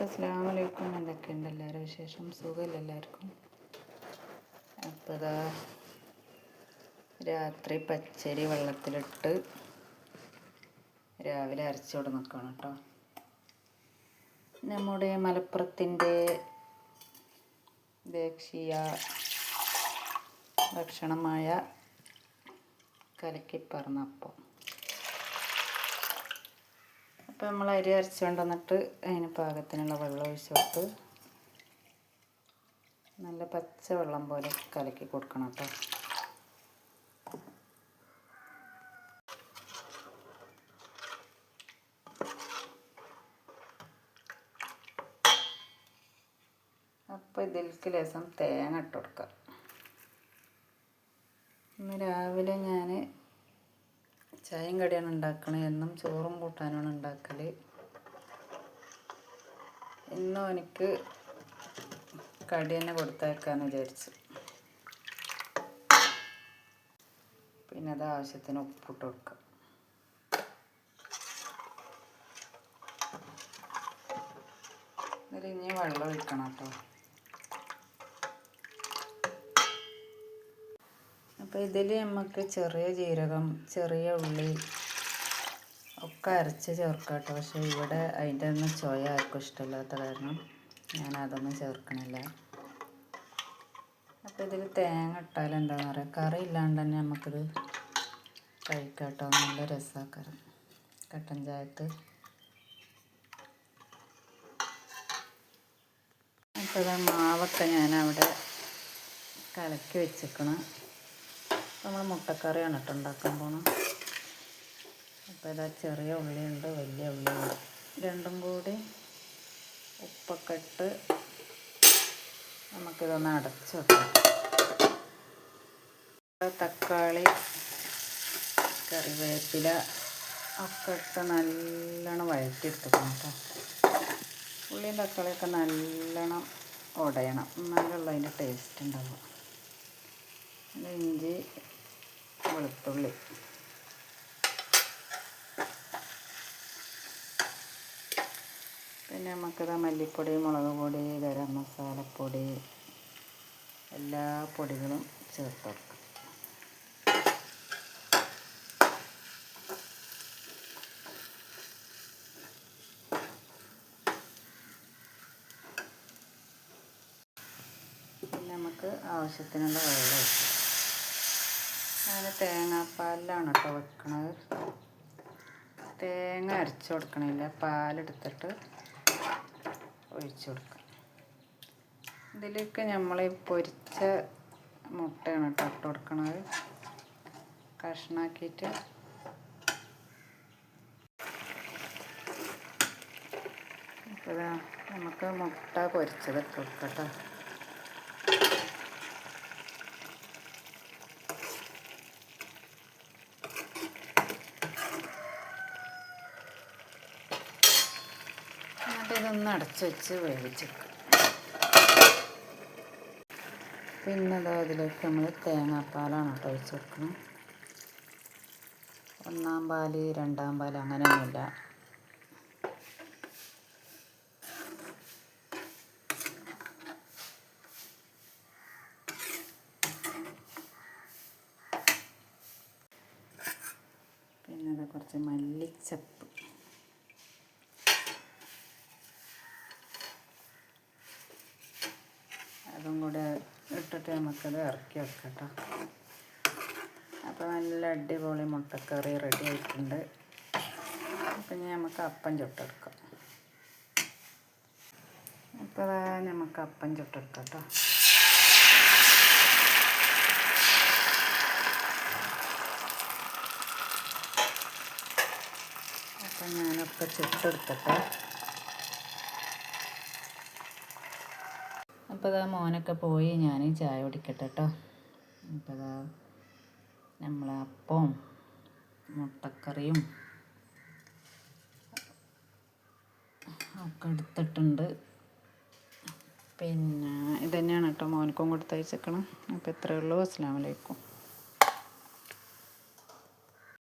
Guys അസ്സാം വലൈക്കും എന്തൊക്കെയുണ്ട് എല്ലാവരും വിശേഷം? സുഖമല്ല എല്ലാവർക്കും? അപ്പോൾ ഇതാ രാത്രി പച്ചരി വെള്ളത്തിലിട്ട് രാവിലെ അരച്ചോട് നിൽക്കണം കേട്ടോ നമ്മുടെ മലപ്പുറത്തിന്റെ ദേശീയ ഭക്ഷണമായ കലക്കിപ്പറന്നപ്പം അപ്പോൾ നമ്മൾ അരി അരച്ചുകൊണ്ട് വന്നിട്ട് അതിന് പാകത്തിനുള്ള വെള്ളം ഒഴിച്ച് കൊടുത്ത് നല്ല പച്ച വെള്ളം പോലെ കലക്കി കൊടുക്കണം കേട്ടോ. അപ്പോൾ ഇതിലേക്ക് ലേസം തേങ്ങ ഇട്ട് കൊടുക്കാം. ഇന്ന് രാവിലെ ഞാൻ ചായയും കടിയാണ് ഉണ്ടാക്കണത് എന്നും ചോറും കൂട്ടാനാണ് ഉണ്ടാക്കൽ ഇന്നും എനിക്ക് കടി തന്നെ കൊടുത്തേക്കാന്ന് വിചാരിച്ചു. പിന്നെ അത് ആവശ്യത്തിന് ഉപ്പിട്ട് കൊടുക്കുക ഇതിൽ ഇനി വെള്ളം ഒഴിക്കണം കേട്ടോ. അപ്പോൾ ഇതിൽ നമുക്ക് ചെറിയ ജീരകം ചെറിയ ഉള്ളി ഒക്കെ അരച്ച് ചേർക്കാം കേട്ടോ പക്ഷേ ഇവിടെ അതിന്റെ ഒന്നും ചോയ ആർക്കും ഇഷ്ടമില്ലാത്ത കാരണം ഞാൻ അതൊന്നും ചേർക്കണില്ല. അപ്പോൾ ഇതിൽ തേങ്ങ ഇട്ടാൽ എന്താണെന്ന് പറയുക കറി ഇല്ലാണ്ട് തന്നെ നമുക്കിത് കഴിക്കാം കേട്ടോ നല്ല രസമാക്കാറ് കട്ടൻ ചായത്ത്. അപ്പോൾ മാവൊക്കെ ഞാൻ അവിടെ കലക്കി വെച്ചിക്കണം. നമ്മൾ മുട്ടക്കറിയാണ് കേട്ടോ ഉണ്ടാക്കാൻ പോണം അപ്പോൾ ഇതാ ചെറിയ ഉള്ളിയുണ്ട് വലിയ ഉള്ളിയുണ്ട്. രണ്ടും കൂടി ഉപ്പൊക്കെ ഇട്ട് നമുക്കിതൊന്ന് അടച്ചു വെക്കാം. തക്കാളി കറിവേപ്പില ഒക്കെ ഇട്ട് നല്ലോണം വഴറ്റിയെടുക്കണം കേട്ടോ. ഉള്ളിയും തക്കാളിയൊക്കെ നല്ലോണം ഉടയണം. എന്നാലുള്ള അതിന്റെ ടേസ്റ്റ് ഉണ്ടാവും ഇഞ്ചി വെളുത്തുള്ളി. പിന്നെ നമുക്കിത് മല്ലിപ്പൊടി മുളക് പൊടി ഗരം മസാലപ്പൊടി എല്ലാ പൊടികളും ചേർത്ത് കൊടുക്കാം പിന്നെ നമുക്ക് ആവശ്യത്തിനുള്ള വെള്ളം ഒഴിക്കാം. അങ്ങനെ തേങ്ങാപ്പാലിലാണ് കേട്ടോ വെക്കണത്. തേങ്ങ അരച്ച് കൊടുക്കണില്ല പാലെടുത്തിട്ട് ഒഴിച്ചു കൊടുക്കുക ഇതിലേക്ക് നമ്മൾ പൊരിച്ച മുട്ടയാണ് കേട്ടോ ഇട്ട് കൊടുക്കണത്. കഷ്ണാക്കിയിട്ട് അപ്പോൾ നമുക്ക് മുട്ട പൊരിച്ചത് ഇട്ട് കൊടുക്കാം ഇതൊന്ന് അടച്ചു വെച്ച് വേവിച്ചെടുക്കും. പിന്നെ അതാ ഇതിലേക്ക് നമ്മൾ തേങ്ങാപ്പാലാണ് കേട്ടോ ഒഴിച്ച് കൊടുക്കണം. ഒന്നാം പാൽ രണ്ടാം പാൽ അങ്ങനെയൊന്നുമില്ല. പിന്നെ അത് കുറച്ച് മല്ലിച്ചപ്പ്. അതും കൂടെ ഇട്ടിട്ട് നമുക്കത് ഇറക്കി വെക്കാം അപ്പോൾ നല്ല അടിപൊളി മുട്ടക്കറി റെഡി ആയിട്ടുണ്ട്. അപ്പം ഇനി നമുക്ക് അപ്പം ചുട്ടെടുക്കാം. അപ്പോൾ നമുക്ക് അപ്പം ചുട്ടെടുക്കാം അപ്പം ഞാനൊക്കെ ചുട്ടെടുത്തിട്ട് അപ്പോൾ ഇതാ മോനൊക്കെ പോയി ഞാൻ ചായ കുടിക്കട്ടെ കേട്ടോ അപ്പോൾ ഇതാ നമ്മളെ അപ്പവും മുട്ടക്കറിയും ഒക്കെ എടുത്തിട്ടുണ്ട്. പിന്നെ ഇതന്നെയാണ് കേട്ടോ മോനക്കും കൊടുത്തയച്ചേക്കണം അപ്പോൾ ഇത്രയേ ഉള്ളൂ. അസ്സാം വലൈക്കും